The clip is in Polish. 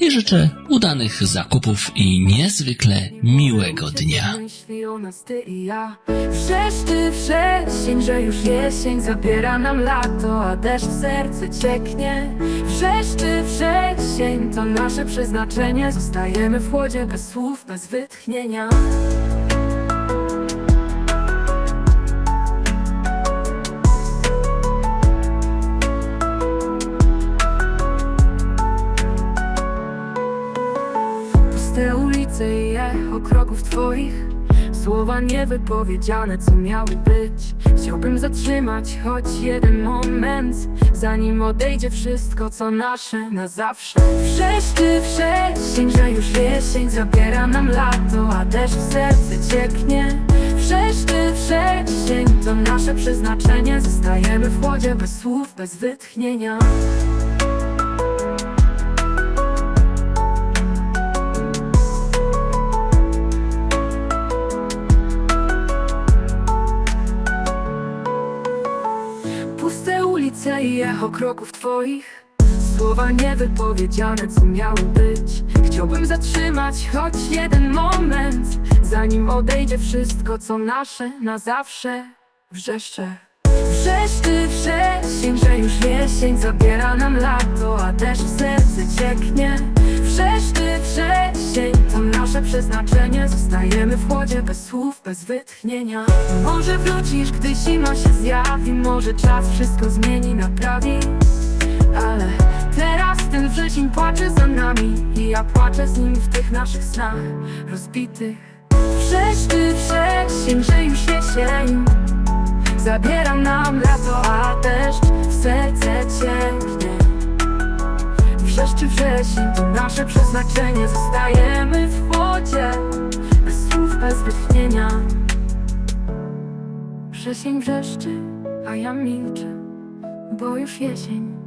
i życzę udanych zakupów i niezwykle miłego dnia. Myśli o ty wrzesień, że już jesień Zabiera nam lato, a deszcz w serce cieknie. Wrzeszczy wrzesień, to nasze przeznaczenie. Zostajemy w chłodzie bez słów, bez wytchnienia Puste ulice i echo kroków twoich. Słowa niewypowiedziane, co miały być. Chciałbym zatrzymać choć jeden moment Zanim odejdzie wszystko, co nasze na zawsze. Wrzeszczy wrzesień, że już jesień Zabiera nam lato, a deszcz w serce cieknie. Wrzeszczy wrzesień, to nasze przeznaczenie. Zostajemy w chłodzie bez słów, bez wytchnienia ulice i echo kroków twoich. Słowa niewypowiedziane, co miały być. Chciałbym zatrzymać choć jeden moment Zanim odejdzie wszystko, co nasze na zawsze. Wrzeszcze. Wrzeszczy wrzesień, że już jesień Zabiera nam lato, a deszcz w serce cieknie. Wrzeszczy przeznaczenie. Zostajemy w chłodzie bez słów, bez wytchnienia. Może wrócisz, gdy zima się zjawi. Może czas wszystko zmieni, naprawi Ale teraz ten wrzesień płacze za nami. I ja płaczę z nim w tych naszych snach rozbitych. Wrzeszczy wrzesień, że już jesień. Zabiera nam lato, a deszcz w serce cieknie Wrzeszczy wrzesień, nasze przeznaczenie Zostajemy w chłodzie, bez słów, bez wytchnienia. Wrzesień wrzeszczy, a ja milczę, bo już jesień